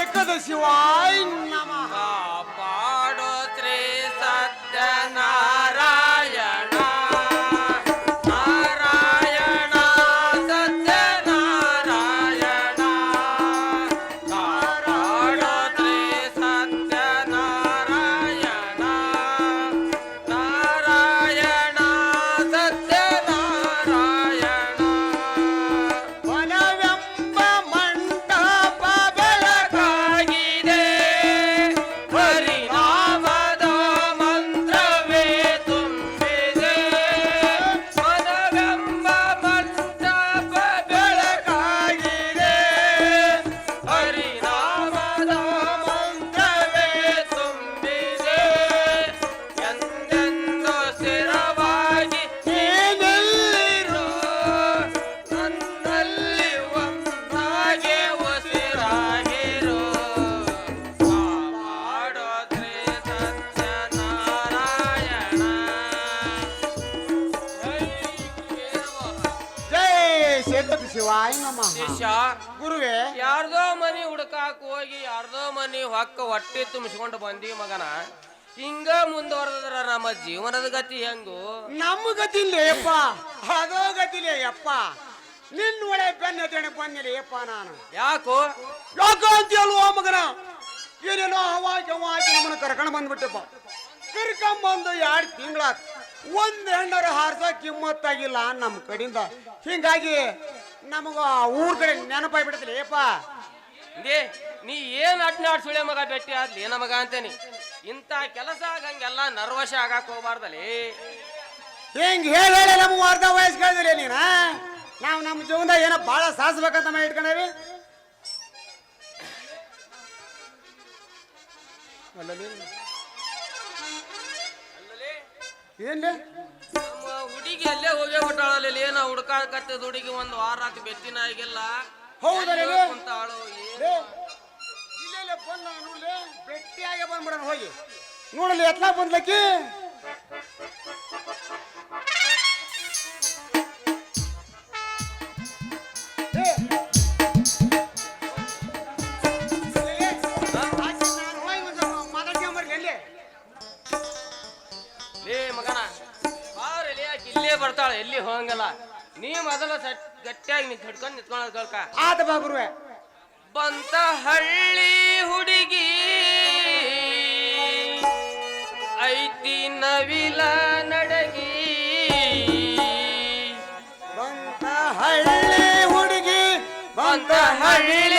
एकदशिवाय नमः. ಮನಿ ಹೊಕ್ಕ ಹೊಟ್ಟೆ ತುಂಬಿಸ್ಕೊಂಡು ಬಂದಿ ಮಗನ. ಹಿಂಗ ಮುಂದುವರೆದ್ರ ನಮ್ಮ ಜೀವನದ ಗತಿ ಹೆಂಗು? ನಮ್ಮ ಗತಿ ಯಪ್ಪ. ಅದೋ ಗತಿಲೇ ಯಪ್ಪ. ನಿನ್ನ ಒಳ್ಳೆ ಬೆನ್ನ ತೆಣೆ ಬಂದಿಲ್ಲ ಯಪ್ಪ ನಾನು. ಯಾಕೋ? ಯಾಕೋ ಹೇಳುವ ಮಗನ? ಏನೇನೋ ಅವಾಗ ಹವಾಕಿ ನಮ್ಮನ್ನ ಕರ್ಕೊಂಡು ಬಂದ್ಬಿಟ್ಟಪ್ಪ. ಕರ್ಕೊಂಬಂದು ಎರಡು ತಿಂಗಳಾತ್ ಒಂದ್ ಹೆಣ್ಣರ ಹಾರ್ಸ ಕಿಮ್ಮತ್ತಾಗಿಲ್ಲ ನಮ್ಮ ಕಡೆಯಿಂದ ಹಿಂಗಾಗಿ ನಮಗ ಊರ್ ಕಡೆ ನೆನಪಾಗ್ಬಿಡತಿಲ್ಲ ಯಪ್ಪ. ದೇ ನೀ ಏನು ಅಡ್ನಾಡ್ ಸುಳೆ ಮಗ ಬೆಟ್ಟಿ? ಆದ್ಲಿ ಏನ ಮಗ ಅಂತಾನೆ. ಇಂಥ ಕೆಲಸ ಆಗಂಗೆಲ್ಲ ನರ್ವಶ ಆಗಾಕ್ ಹೋಗ್ಬಾರ್ದಲ್ಲಿ ಹಿಂಗ್ ಹೇಳಿ ಹೇಳಿ ನಮ್ಮ ಅರ್ಧ ವಯಸ್ಸು ಕೇಳಿದ್ರಿ ನೀನ? ನಾವು ನಮ್ಮ ಜೀವನದಾಗ ಏನೋ ಭಾಳ ಸಾಧಿಸ್ಬೇಕಂತ ಮಾಡಿ ಇಟ್ಕೊಂಡೇವಿ. ಏನ್ಲೇ? ಹುಡುಗಿ ಅಲ್ಲೇ ಹೋಗೇ ಹೊಟ್ಟಾಳಲ್ಲಿ ಏನೋ ಹುಡುಕಾಕತ್ತದ ಹುಡುಗಿ ಒಂದು ವಾರ ಬೆತ್ತಿನ ಬೆಟ್ಟಿನ ಆಗಿಲ್ಲ ಹೌದಲ್ಲ ಎಲ್ಲಿ ಲೇ? ಕುಂತಾಳು ಏನ್ ಲೇ, ಇಲ್ಲೆಲ್ಲ ಬಂದ ನೋಡ್ಲೆ ಭೇಟಿಯಾಗೆ ಬಂದ್ಬಿಡೋಣ ಹೋಗಿ ನೋಡಲಿ ಎತ್ಲಾ ಬಂದ್ಲಕ್ಕಿ ಏ. ಏ, ಆಚೆ ನಾನು ಹೋಗಿ ಒಂದ್ ಸ್ವಲ್ಪ ಮಾತಾಡ್ಕೊಂಬರ್ಲಿ ಎಲ್ಲಿ? ಲೇ ಮಗನ ಬಾರಲಿ ಆಕಿ ಇಲ್ಲೇ ಬರ್ತಾಳೆ ಎಲ್ಲಿ ಹೋಗಂಗಲ್ಲ ನೀ ಮೊದಲ ಸಟ್ ಗಟ್ಟಿಯಾಗಿ ನೀ ಹಿಡ್ಕೊಂಡು ನಿಂತ್ಕೊಳ್ಳೋದು ಕಳ್ಕ ಆತ ಬಾಗುರುವೆ ಬಂತ ಹಳ್ಳಿ ಹುಡುಗಿ ಐತಿ ನವಿಲ ನಡಗಿ. ಬಂತ ಹಳ್ಳಿ ಹುಡುಗಿ ಬಂತ ಹಳ್ಳಿ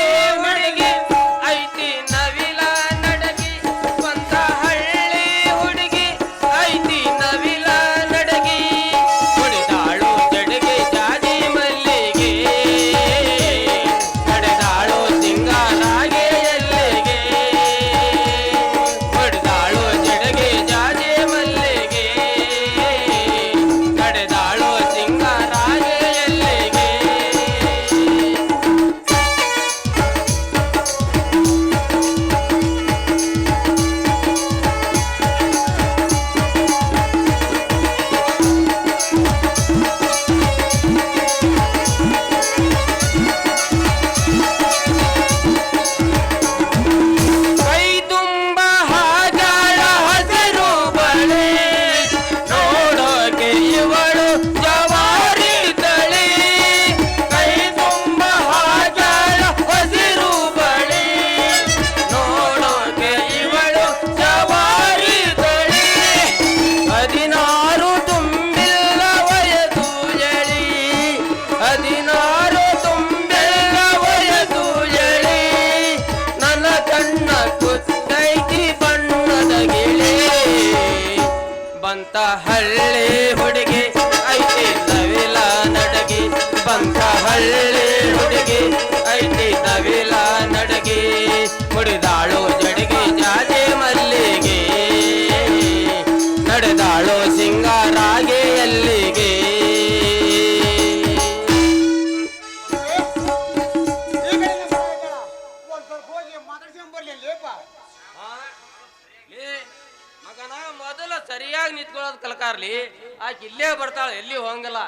ಮಾಡಲಿ ಆಕೆ ಇಲ್ಲೇ ಬರ್ತಾಳೆ ಎಲ್ಲಿ ಹೋಗಲ್ಲ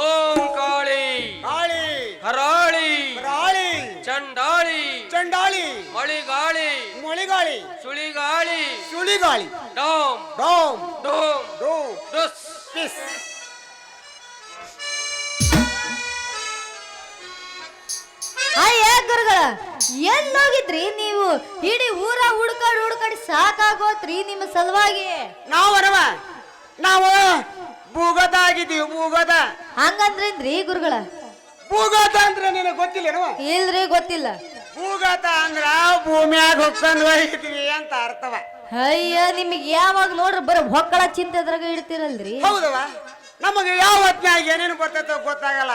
ಓಂ ಕಾಳಿ ಕಾಳಿ ಹರಾಳಿ ಹರಾಳಿ ಚಂಡಾಳಿ ಚಂಡಾಳಿ ಮಳಿಗಾಳಿ ಮಳಿಗಾಳಿ ಸುಳಿಗಾಳಿ ಸುಳಿಗಾಳಿ ಡೋಮ್ ಡೋಮ್ ಡೋಮ್ ಡೋಮ್ ಡೋಸ್. ಪಿಸ್. ಗುರುಗಳ ಎಲ್ಲೋಗಿದ್ರಿ ನೀವು? ಇಡೀ ಊರ ಹುಡ್ಕಾಡ್ ಹುಡ್ಕಾಡಿ ಸಾಕಾಗೋತ್ರಿ ನಿಮ್ಮ ಸಲುವಾಗಿ. ನಾವರವ ನಾವು ಭೂಗತ ಆಗಿದ್ದೀವಿ ಭೂಗತ. ಹಂಗಂದ್ರೇನ್ರಿ ಗುರುಗಳ? ಭೂಗತ ಅಂದ್ರೆ ನಿನಗೆ ಗೊತ್ತಿಲ್ಲೇನವ ಇಲ್ರಿ ಗೊತ್ತಿಲ್ಲ. ಭೂಗತ ಅಂದ್ರ ಭೂಮಿಯಾಗ ಹೋಗ್ತಾನ ಹೋಗಿದ್ವಿ ಅಂತ ಅರ್ಥವ. ಅಯ್ಯ ನಿಮಗೆ ಯಾವಾಗ ನೋಡ್ರಿ ಬರೀ ಹೊಕ್ಕಳ ಚಿಂತೆ ಅದ್ರಾಗ ಇಡ್ತಿರಲ್ರಿ? ಹೌದವ ನಮಗೆ ಯಾವ ಏನೇನು ಬರ್ತೈತೋ ಗೊತ್ತಾಗಲ್ಲ.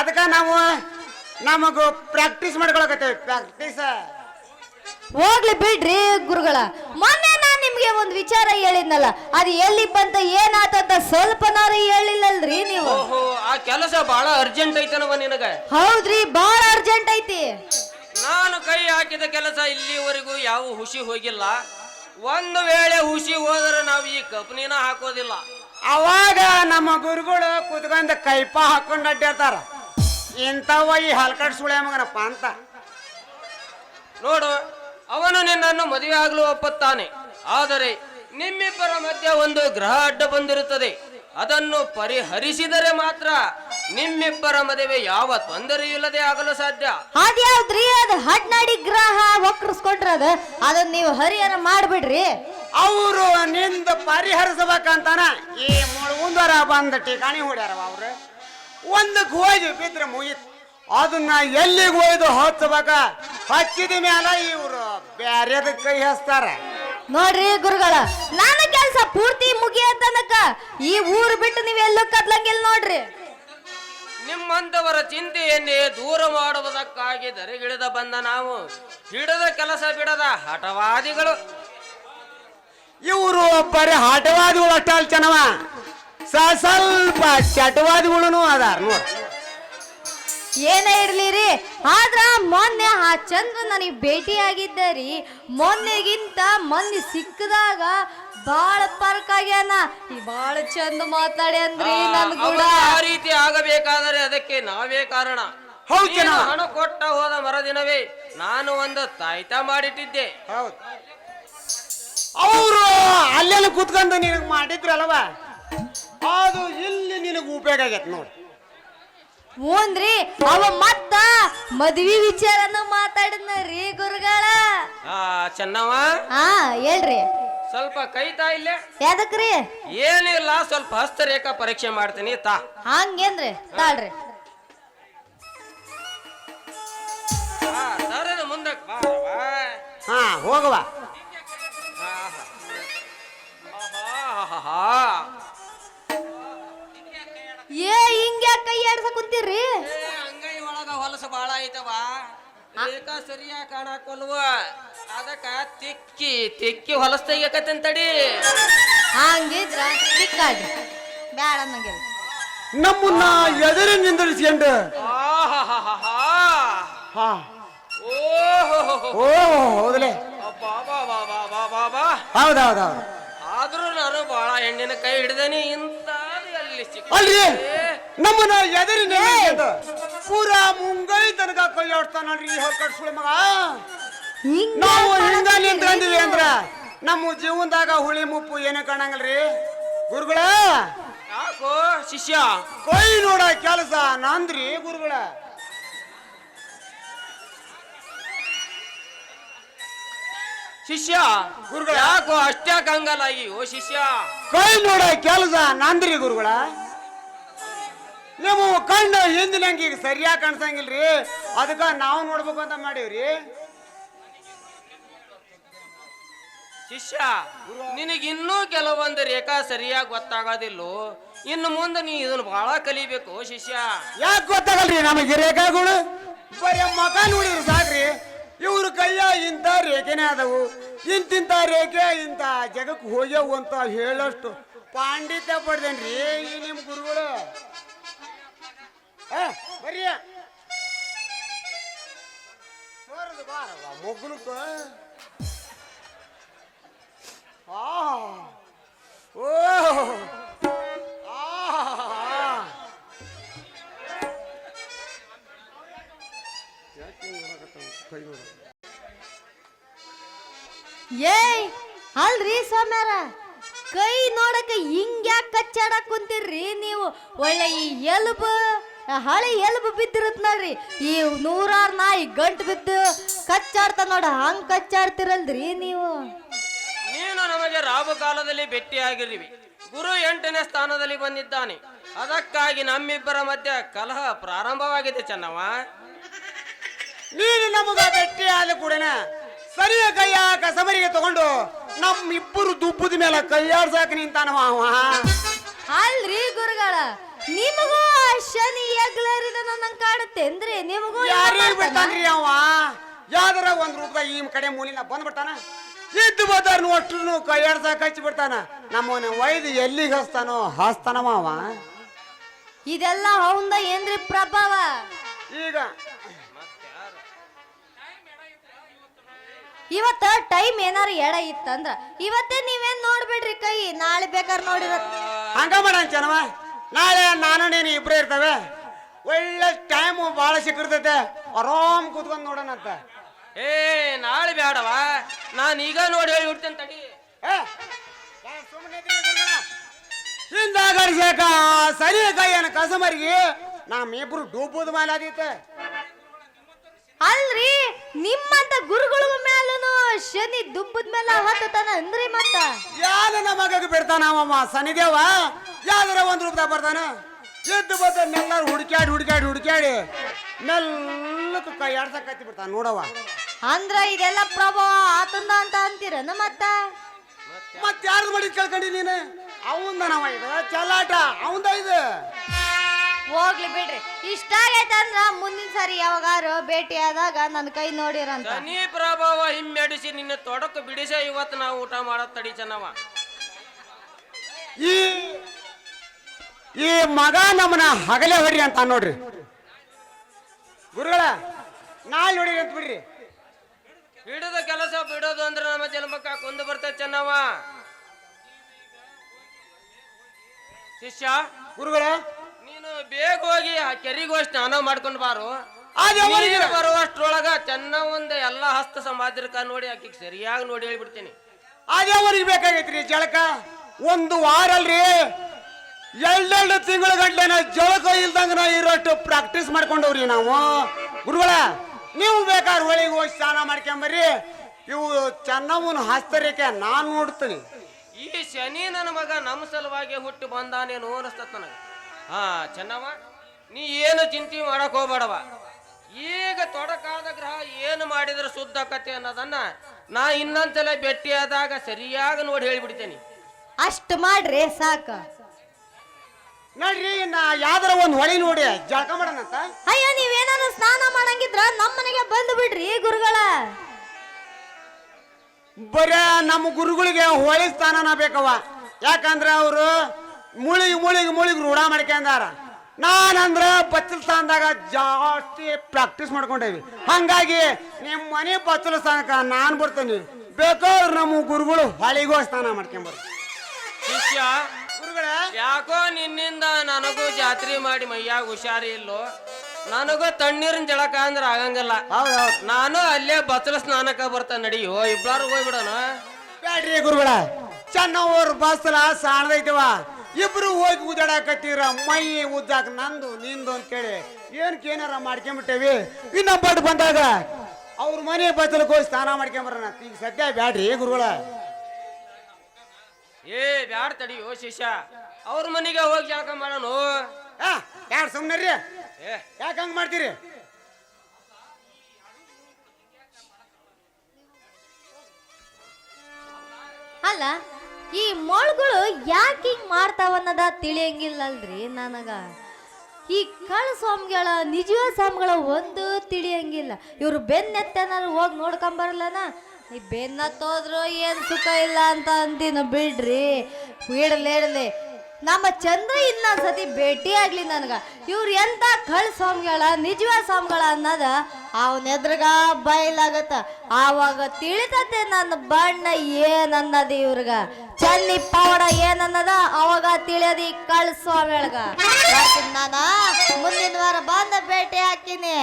ಅದಕ್ಕ ನಾವು ನಮಗ ಪ್ರಾಕ್ಟೀಸ್ ಮಾಡ್ಕೊಳಕತ್ತೇವೆ ಪ್ರಾಕ್ಟೀಸ್ ಹೋಗ್ಲಿ ಬಿಡ್ರಿ ಗುರುಗಳ. ಮೊನ್ನೆ ನಾನ್ ನಿಮ್ಗೆ ಒಂದು ವಿಚಾರ ಹೇಳಿದ್ನಲ್ಲ ಅದು ಎಲ್ಲಿ ಬಂತ ಏನಾತಂತ ಸ್ವಲ್ಪನಾರು ಹೇಳಿಲ್ಲಲ್ರಿ ನೀವು? ಓಹೋ ಆ ಕೆಲಸ ಬಹಳ ಅರ್ಜೆಂಟ್ ಐತನವ ನಿನಗ. ಹೌದ್ರಿ ಬಹಳ ಅರ್ಜೆಂಟ್ ಐತಿ. ನಾನು ಕೈ ಹಾಕಿದ ಕೆಲಸ ಇಲ್ಲಿವರೆಗೂ ಯಾವ ಹುಸಿ ಹೋಗಿಲ್ಲ. ಒಂದು ವೇಳೆ ಹುಸಿ ಹೋದ್ರೆ ನಾವು ಈ ಕಪ್ನಿನ ಹಾಕೋದಿಲ್ಲ. ಅವಾಗ ನಮ್ಮ ಗುರುಗಳು ಕುತ್ಕೊಂಡ್ ಕೈಪ ಹಾಕೊಂಡು ಅಡ್ಡಾಡ್ತಾರ. ಇಂಥವ ಈ ಹಲ್ಕಡ್ ಸುಳೆ ಮಗನಪ್ಪ ಅಂತ. ನೋಡು ಅವನು ನಿನ್ನನ್ನು ಮದುವೆ ಆಗಲು ಒಪ್ಪುತ್ತಾನೆ. ಆದರೆ ನಿಮ್ಮಿಬ್ಬರ ಮಧ್ಯೆ ಒಂದು ಗ್ರಹ ಅಡ್ಡ ಬಂದಿರುತ್ತದೆ. ಅದನ್ನು ಪರಿಹರಿಸಿದರೆ ಮಾತ್ರ ನಿಮ್ಮಿಬ್ಬರ ಮದುವೆ ಯಾವ ತೊಂದರೆ ಇಲ್ಲದೆ ಆಗಲು ಸಾಧ್ಯ. ಅದ್ಯಾವ್ದ್ರಿ ಅದು ಹಡ್ನಾಡಿ ಗ್ರಹ ಒಕ್ಕರ್ಸ್ಕೊಂಡ್ರದ ಅದ? ಅದನ್ನ ನೀವು ಹರಿಹರ ಮಾಡ್ಬಿಡ್ರಿ. ಅವರು ನಿಂದ ಪರಿಹರಿಸಬೇಕಂತಾನ ಈ ಮುಂದರ ಬಂದ ಠಿಕಾಣಿ ಹೊಡ್ಯಾರವ ಅವ್ರು. ಒಂದಕ್ಕೆ ಹೋಗಿ ಬಿದ್ರೆ ಮುಗಿತ್. ಅದನ್ನ ಎಲ್ಲಿಗೆ ಒಯ್ದು ಹಚ್ಚಬೇಕ ಹಚ್ಚಿದ ಮ್ಯಾಲ ಇವರು ಬ್ಯಾರೆದ ಕೈ ಹಚ್ತಾರ. ನೋಡ್ರಿ ಗುರುಗಳ ನನ್ನ ಕೆಲಸ ಪೂರ್ತಿ ಮುಗಿಯತನಕ. ಈ ಊರು ಬಿಟ್ಟು ನೀವು ಎಲ್ಲೂ ಕದ್ಲಂಗಿಲ್ಲ ನೋಡ್ರಿ. ನಿಮ್ಮಂತವರ ಚಿಂತೆಯನ್ನೇ ದೂರ ಮಾಡುವುದಕ್ಕಾಗಿ ದರಿಗಿಳಿದ ಬಂದ ನಾವು. ಹಿಡದ ಕೆಲಸ ಬಿಡದ ಹಠವಾದಿಗಳು. ಇವರು ಬರೀ ಹಠವಾದಿಗಳು ಅಷ್ಟಲ್ ಚೆನ್ನವ. ಸ- ಸ್ವಲ್ಪ ಚಟವಾದಿಗಳು ಅದಾರ ನೋಡ. ಏನೇ ಇರ್ಲಿ ರೀ ಆದ್ರ ಮೊನ್ನೆ ಆ ಚಂದ್ರ ನನಗೆ ಭೇಟಿ ಆಗಿದ್ದರಿ ಮೊನ್ನೆಗಿಂತ ಮೊನ್ನೆ ಸಿಕ್ಕದಾಗ ಬಾಳ ಪರ್ಕ್ ಆಗ್ಯಾನ. ಈ ಬಾಳ ಚಂದ ಮಾತಾಡಿ ಅಂದ್ರಿ ನನ್ ಕೂಡ ಆ ರೀತಿ ಆಗಬೇಕಾದರೆ ಅದಕ್ಕೆ ನಾವೇ ಕಾರಣ. ಹೌದ್ ನೀನು ಜನ. ಹಣ ಕೊಟ್ಟ ಹೋದ ಮರದಿನವೇ ನಾನು ಒಂದು ತಾಯ್ತ ಮಾಡಿಟ್ಟಿದ್ದೆ. ಹೌದು. ಅವರು ಅಲ್ಲೆಲ್ಲ ಕೂತ್ಕೊಂಡು ನಿನಗೆ ಮಾಡಿದ್ರಲ್ವ? ಅದು ಇಲ್ಲಿ ನಿನಗೆ ಉಪಯೋಗ ಆಗೈತೆ ನೋಡಿ. ಹ್ಞೂನ್ರಿ ಅವ ಮತ್ತ ಮದ್ವಿ ವಿಚಾರನ ಮಾತಾಡಿದ್ನ ರೀ ಗುರುಗಳ? ಆ ಚೆನ್ನವ ಹಾ ಹೇಳ್ರಿ. ಸ್ವಲ್ಪ ಕೈ ತಾ ಇಲ್ಲೇ. ಯಾದಕ್ರಿ? ಏನಿಲ್ಲ ಸ್ವಲ್ಪ ಹಸ್ತರೇಖಾ ಪರೀಕ್ಷೆ ಮಾಡ್ತೀನಿ ತಾ. ಹಂಗೇನ್ರಿ? ತಾಳ್ರಿ. ಸರನ ಮುಂದಕ್ಕೆ ಬಾ ಬಾ. ಹಾ ಹೋಗವ. ಆಹಾ. ಕೈ ಆಡ್ಸ ಕುಂತೀರ್ರಿ? ಏ, ಅಂಗೈ ಒಳಗ ಹೊಲಸು ಬಾಳ ಐತವ. ರೇಖಾ ಸರಿಯಾ ಕಾಣಕೊಲ್ವ? ಅದಕ್ಕ ತಿಕ್ಕಿ ತಿಕ್ಕಿ ಹೊಲಸ್ ತೆಗಿಯಕತ್ತಂತಡಿ ಹಂಗಿದ್ರ ಸಿಕ್ಕಾಡ್ರಿ ಬ್ಯಾಡ ಅನ್ನಂಗಿಲ್ಲ ನಮ್ಮನ್ನ ಎದುರು ನಿಂದಿರಿಸ್ಕೊಂಡು ಆಹಾಹಾಹಾ. ಹಾ. ಓಹೋಹೋಹೋ. ಓ ಹೌದಲೇ. ಅಬ್ಬಾಬಾಬಾಬಾಬಾಬಾ. ಹೌದೌದೌದು. ಆದ್ರೂ ನಾನು ಬಹಳ ಹೆಣ್ಣಿನ ಕೈ ಹಿಡ್ದೇನಿ ಇಂತ ಅಲ್ಲಿ ಸಿಕ್ಕ ಅಲ್ರಿ ನಮ್ಮನ್ನ ಎದರಿ ಪೂರ ಪೂರಾ ಮುಂಗೈ ತನಕ ಕೈ ಆಡ್ತಾನ ನೋಡ್ರಿ ಈ ಮಗ. ನಾವು ಹಿಂಗ ನಿಂತ್ಕೊಂಡಿವಿ ಅಂದ್ರ ನಮ್ಮ ಜೀವನದಾಗ ಹುಳಿ ಮುಪ್ಪು ಏನು ಕಾಣಂಗಲ್ರಿ? ಗುರುಗಳ. ಯಾಕೋ ಶಿಷ್ಯ? ಕೊಯ್ ನೋಡ ಕೆಲಸ ನಂದ್ರಿ ಗುರುಗಳ. ಶಿಷ್ಯ ಗುರುಗಳ. ಯಾಕೋ ಅಷ್ಟೇ ಕಂಗಲಾಗಿ ಓ ಶಿಷ್ಯ. ಕೈ ನೋಡ ಕೆಲಸ ನಂದ್ರಿ ಗುರುಗಳ. ನೀವು ಕಣ್ಣು ಹಿಂದಿನಂಗೆ ಈಗ ಸರಿಯಾಗಿ ಕಾಣಿಸಂಗಿಲ್ರಿ. ಅದಕ್ಕೆ ನಾವು ನೋಡ್ಬೇಕು ಅಂತ ಮಾಡೀವ್ರಿ. ಶಿಷ್ಯ ನಿನಗಿನ್ನೂ ಕೆಲವೊಂದು ರೇಖಾ ಸರಿಯಾಗಿ ಗೊತ್ತಾಗೋದಿಲ್ಲೋ. ಇನ್ನು ಮುಂದೆ ನೀ ಇದನ್ನ ಬಹಳ ಕಲಿಬೇಕು ಶಿಷ್ಯ. ಯಾಕೆ ಗೊತ್ತಾಗಲ್ರಿ ನಮಗೆ ರೇಖಾಗಳು? ಬರೀ ಮಗ ನೋಡಿದ್ರು ಸಾಕ್ರಿ. ಇವ್ರ ಕೈಯ ಇಂಥ ರೇಖೆನೇ ಆದವು. ಇಂತಿಂತ ರೇಖೆ ಇಂಥ ಜಗಕ್ಕೆ ಹೋಗ್ಯವು ಅಂತ ಹೇಳಷ್ಟು ಪಾಂಡಿತ್ಯ ಪಡ್ದೇನ್ರಿ ಈ ನಿಮ್ಮ ಗುರುಗಳು. ಬರ್ರಿ. ಆ? ಓ, ಆ ಏಯ್, ಅಲ್ರಿ ಸ್ವಾಮ್ಯಾರ ಕೈ ನೋಡಕ ಹಿಂಗ್ಯಾಕ್ ಕಚ್ಚಾಡಕ್ ಕುಂತೀರ್ರಿ ನೀವು? ಒಳ್ಳೆ ಈ ಎಲುಬು. ಹಳೆ ಎಲ್ಬು ಬಿದ್ದಿರತ್ ನೋಡ್ರಿ. ಈ ನೂರಾರು ನಾಯಿ ಗಂಟು ಬಿದ್ದು ಕಚ್ಚಾಡ್ತ ನೋಡ ಹಂಗ್ ಕಚ್ಚಾಡ್ತಿರಲ್ರಿ ನೀವು? ನೀನು ನಮಗೆ ರಾಬು ಕಾಲದಲ್ಲಿ ಭೇಟಿಯಾಗಿರುವಿ ಗುರು ಎಂಟನೇ ಸ್ಥಾನದಲ್ಲಿ ಬಂದಿದ್ದಾನೆ. ಅದಕ್ಕಾಗಿ ನಮ್ಮಿಬ್ಬರ ಮಧ್ಯೆ ಕಲಹ ಪ್ರಾರಂಭವಾಗಿದೆ ಚೆನ್ನವ ನೀನು ನಮಗ ಭೇಟಿ ಆದ ಕೂಡನ ಸರಿಯ ಕೈಯ ಕಸಬರಿಗೆ ತಗೊಂಡು ನಮ್ಮಿಬ್ಬರು ದುಬ್ಬದ ಮೇಲೆ ಕೈಯಾಡ್ಸಾಕ ನಿಂತಾನವ ಅವ. ಅಲ್ರಿ ಗುರುಗಳ ನಿಮಗೂ ಆ ಶನಿ ಎಗ್ಲರಿದ ನಂಗೆ ಕಾಡುತ್ತೇನ್ರಿ ನಿಮಗೂ ಯಾರು? ಬಿಡ್ತಾನ್ರಿ ಅವ? ಯಾವ್ದಾರ ಒಂದ್ ರೂಪದಾಗ ಈ ಕಡೆ ಮೂಲಿನ ಬಂದ್ಬಿಡ್ತಾನ ಇದ್ದು ಬದಾರ್ನು ಅಷ್ಟು ಕೈಯಾಡ್ಸಾಕ ಕಚ್ಚಿ ಬಿಡ್ತಾನ. ನಮ್ಮವನ ಒಯ್ದು ಎಲ್ಲಿಗೆ ಹಸ್ತಾನೋ ಹಾಸ್ತಾನವ ಅವ. ಇದೆಲ್ಲ ಅವಂದ ಏನ್ರಿ ಪ್ರಭಾವ? ಈಗ ಇವತ್ತ ಟೈಮ್ ಏನಾರ ಎಡ ಇತ್ತಂದ್ರ ಇವತ್ತೇ ನೀವೇನ್ ನೋಡ್ಬಿಡ್ರಿ ಕೈ? ನಾಳೆ ಬೇಕಾದ್ರೆ ನೋಡಿರ ಹಂಗ ಮಾಡ ಚೆನ್ನವ ನಾಳೆ ನಾನು ನೀನು ಇಬ್ರೇ ಇರ್ತವೆ. ಒಳ್ಳೆ ಟೈಮ್ ಭಾಳ ಸಿಕ್ಕಿರ್ತೈತೆ. ಆರಾಮ್ ಕೂತ್ಕೊಂಡು ನೋಡೋಣ ಅಂತ. ಏ ನಾಳೆ ಬೇಡವ ನಾನು ಈಗ ನೋಡಿ ಹೇಳಿ ಬಿಡ್ತೇನೆ ತಡಿ. ಹಿಂದಾಗರ್ಸಕ ಸರಿ ಕೈಯನ ಕಸಮರಿಗೆ ನಮ್ಮಿಬ್ರು ಡೂಬೋದು ಮೇಲೆ ಆದೀತೆ. ಅಲ್ರಿ ನಿಮ್ಮಂತ ಗುರುಗಳ ಮೇಲೂ ಶನಿ ದುಬ್ಬದ ಮೇಲೆ ಹತ್ತತಾನ ಅಂದ್ರಿ ಮತ್ತ? ಯಾರ ನಮಗ ಬಿಡ್ತಾನ ಅವಮ್ಮ ಸನಿದೇವ? ಯಾವ್ದಾರ ಒಂದ್ ರೂಪದಾಗ ಬರ್ತಾನ? ಎದ್ದು ಬದ್ದ ನೆಲ್ಲಾರು ಹುಡುಕ್ಯಾಡಿ ಹುಡುಕ್ಯಾಡಿ ಹುಡುಕ್ಯಾಡಿ ಮೆಲ್ಲಕ್ಕೆ ಕೈ ಆಡ್ಸಕ್ ಕತ್ತಿ ಬಿಡ್ತಾನ ನೋಡವ ಅಂದ್ರ ಇದೆಲ್ಲ ಪ್ರಭಾವ ಆತಂದ ಅಂತ ಅಂತೀರನ ಮತ್ತ? ಮತ್ತೆ ಯಾರ್ದು ಮಾಡಿ ಕೇಳ್ಕೊಂಡಿ ನೀನು? ಅವಂದ ನಾವ ಇದು ಚಲಾಟ ಅವಂದ ಇದು. ಹೋಗ್ಲಿ ಬಿಡ್ರಿ. ಇಷ್ಟ ಆಗೈತೆ ಅಂದ್ರ ಮುಂದಿನ ಸಾರಿ ಯಾವಾಗಾರು ಭೇಟಿ ಆದಾಗ ನನ್ನ ಕೈ ನೋಡಿರಂತ. ನೀ ಪ್ರಭಾವ ಹಿಮ್ಮೆಡಿಸಿ ನಿನ್ನ ತೊಡಕು ಬಿಡಿಸ ಇವತ್ತು ನಾವು ಊಟ ಮಾಡೋದ್ ತಡಿ ಚೆನ್ನವ ಈ ಈ ಮಗ ನಮ್ಮನ ಹಗಲೇ ಹೊಡ್ರಿ ಅಂತ ನೋಡ್ರಿ. ಗುರುಗಳ ನಾಳೆ ನೋಡಿ ಅಂತ ಬಿಡ್ರಿ. ಬಿಡದ ಕೆಲಸ ಬಿಡೋದು ಅಂದ್ರೆ ನಮ್ಮ ಜನ್ಮಕ್ಕ ಕೊಂದು ಬರ್ತದೆ ಚೆನ್ನವ ಶಿಷ್ಯ. ಗುರುಗಳ ಬೇಗ ಹೋಗಿ ಆ ಕೆರೆಗೆ ಹೋಗಿ ಸ್ನಾನ ಮಾಡ್ಕೊಂಡು ಬಾರು. ನೀರು ಬರುವಷ್ಟ್ರೊಳಗ ಚೆನ್ನ ಒಂದು ಎಲ್ಲ ಹಸ್ತ ಸಮಾಧಿಕ ನೋಡಿ ಆಕಿಗೆ ಸರಿಯಾಗಿ ನೋಡಿ ಹೇಳ್ಬಿಡ್ತೀನಿ. ಅದೇವರಿಗೆ ಬೇಕಾಗೈತ್ರಿ ಜಳಕ. ಒಂದು ವಾರ ಅಲ್ರಿ ಎರಡೆರಡು ತಿಂಗಳ ಗಂಟೆನ ಜಳಕ ಇಲ್ದಂಗ ಇರೋಷ್ಟು ಪ್ರಾಕ್ಟೀಸ್ ಮಾಡ್ಕೊಂಡವ್ರಿ ನಾವು. ಗುರುಗಳ ನೀವು ಬೇಕಾದ್ರೆ ಹೊಳಿಗೆ ಹೋಗಿ ಸ್ನಾನ ಮಾಡ್ಕೊಂಬರ್ರಿ. ಇವು ಚೆನ್ನವನ್ನು ಹಸ್ತರೇಖೆ ನಾನು ನೋಡ್ತೀನಿ. ಈ ಶನಿ ನನ್ನ ಮಗ ನಮ್ಮ ಸಲುವಾಗಿ ಹುಟ್ಟಿ ಬಂದಾನೇನು ಅನಿಸ್ತತ್ ನನಗೆ. ಹಾ ಚೆನ್ನವ ನೀ ಏನು ಚಿಂತೆ ಮಾಡಕ್ ಹೋಗ್ಬೇಡವ ಈಗ ತೊಡಕಾದ ಗ್ರಹ ಏನು ಮಾಡಿದ್ರೆ ಶುದ್ಧ ಕತೆ ಅನ್ನೋದನ್ನ ನಾ ಇನ್ನೊಂದ್ಸಲ ಭೇಟಿಯಾದಾಗ ಸರಿಯಾಗಿ ನೋಡಿ ಹೇಳ್ಬಿಡ್ತೇನೆ. ಅಷ್ಟು ಮಾಡ್ರಿ ಸಾಕ. ನೋಡ್ರಿ ನಾ ಯಾವ್ದಾರ ಒಂದು ಹೊಳಿ ನೋಡಿ ಜಳಕ ಮಾಡೋಣಂತ. ಅಯ್ಯೋ ನೀವೇನಾದ್ರು ಸ್ನಾನ ಮಾಡಂಗಿದ್ರ ನಮ್ಮನೆಗೆ ಬಂದು ಬಿಡ್ರಿ ಗುರುಗಳ. ಬರೇ ನಮ್ಮ ಗುರುಗಳಿಗೆ ಹೊಳಿ ಸ್ನಾನನ ಬೇಕವ ಯಾಕಂದ್ರೆ ಅವರು ಮುಳಿಗೆ ಮೂಳಿಗೆ ಮೂಳಿಗೆ ರೂಢ ಮಾಡ್ಕೊಂಡಾರ ನಾನಂದ್ರ ಬಚ್ಚಲ ಸ್ಥಾನದಾಗ ಜಾಸ್ತಿ ಪ್ರಾಕ್ಟೀಸ್ ಮಾಡ್ಕೊಂಡೇವಿ. ಹಂಗಾಗಿ ನಿಮ್ಮ ಮನೆ ಬಚ್ಚಲ ಸ್ಥಾನಕ್ಕ ನಾನು ಬರ್ತೇನೆ. ಬೇಕಾದ್ರೆ ನಮ್ಮ ಗುರುಗಳು ಹೊಳಿಗೋ ಸ್ನಾನ ಮಾಡ್ಕೊಂಬರ್ ಶಿಷ್ಯ ಗುರುಗಳ. ಯಾಕೋ ನಿನ್ನಿಂದ ನನಗೂ ಜಾತ್ರೆ ಮಾಡಿ ಮೈಯಾಗ ಹುಷಾರಿ ಇಲ್ಲೋ? ನನಗೂ ತಣ್ಣೀರಿನ ಜಳಕ ಅಂದ್ರೆ ಆಗಂಗಿಲ್ಲ. ನಾನು ಅಲ್ಲೇ ಬಚ್ಚಲ ಸ್ನಾನಕ್ಕೆ ಬರ್ತಾ ನಡಿಯೋ ಇಬ್ಬರು ಹೋಗ್ಬಿಡೋಣ. ಬ್ಯಾಡ್ರಿ ಗುರುಗಳ. ಚೆನ್ನವ್ರ ಬಸ್ಲ ಸಾಣದೈತವ. ಇಬ್ರು ಹೋಗಿ ಉದಾಡಕತ್ತೀರ ಮೈ ಉದ್ದಾಕ ನಂದು ನಿಂದು ಅಂತೇಳಿ ಏನಕ್ಕೆ ಏನಾರ ಮಾಡ್ಕೊಂಬಿಟ್ಟೇವಿ? ಇನ್ನ ಬಡ್ ಬಂದಾಗ ಅವ್ರ ಮನೆ ಬಚ್ಚಲಕ್ಕೆ ಹೋಗಿ ಸ್ನಾನ ಮಾಡ್ಕೊಂಬರೋಣ. ಈಗ ಸದ್ಯ ಬ್ಯಾಡ್ರಿ ಗುರುಗಳ. ಏ ಬ್ಯಾಡ್ ತಡಿಯೋ ಶಿಷ್ಯ. ಅವ್ರ ಮನೆಗೆ ಹೋಗಿ ಯಾಕ ಮಾಡೋಣ ಯಾರ ಸುಮ್ಮನೆ ರೀ ಏ. ಯಾಕೆ ಹಂಗೆ ಮಾಡ್ತೀರಿ? ಅಲ್ಲ ಈ ಮೊಳ್ಗಳು ಯಾಕೆ ಹಿಂಗ್ ಮಾಡ್ತಾವ ಅನ್ನೋದ ತಿಳಿಯಂಗಿಲ್ಲಲ್ರಿ ನನಗ. ಈ ಕಳ್ಳ ಸ್ವಾಮಿಗಳ ನಿಜವ ಸ್ವಾಮಿಗಳ ಒಂದು ತಿಳಿಯಂಗಿಲ್ಲ. ಇವ್ರು ಬೆನ್ನೆತ್ತೇನಾರು ಹೋಗಿ ನೋಡ್ಕೊಂಬರಲ್ಲನ ಈ ಬೆನ್ನತ್ತೋದ್ರು ಏನ್ ಸುಖ ಇಲ್ಲ ಅಂತ ಅಂತೀನ ಬಿಡ್ರಿ. ಇಡಲಿ. ನಮ್ಮ ಚಂದ್ರ ಇನ್ನೊಂದ್ಸತಿ ಭೇಟಿ ಆಗ್ಲಿ ನನಗ. ಇವ್ರು ಎಂತ ಕಳ್ ಸ್ವಾಮಿಗಳ ನಿಜವಾದ ಸ್ವಾಮಿಗಳ ಅನ್ನೋದ ಅವನ ಎದ್ರಗ ಬಯಲಾಗತ್ತ ಆವಾಗ ತಿಳಿತತೆ ನನ್ನ ಬಣ್ಣ ಏನನ್ನದ ಇವ್ರಗ. ಚನ್ನಿ ಪೌಡ ಏನನ್ನದ ಅವಾಗ ತಿಳಿಯದಿ ಕಳ್ ಸ್ವಾಮಿಗಳಗ. ನಾನ. ಮುಂದಿನ ವಾರ ಬಂದ ಭೇಟಿ ಹಾಕಿನಿ.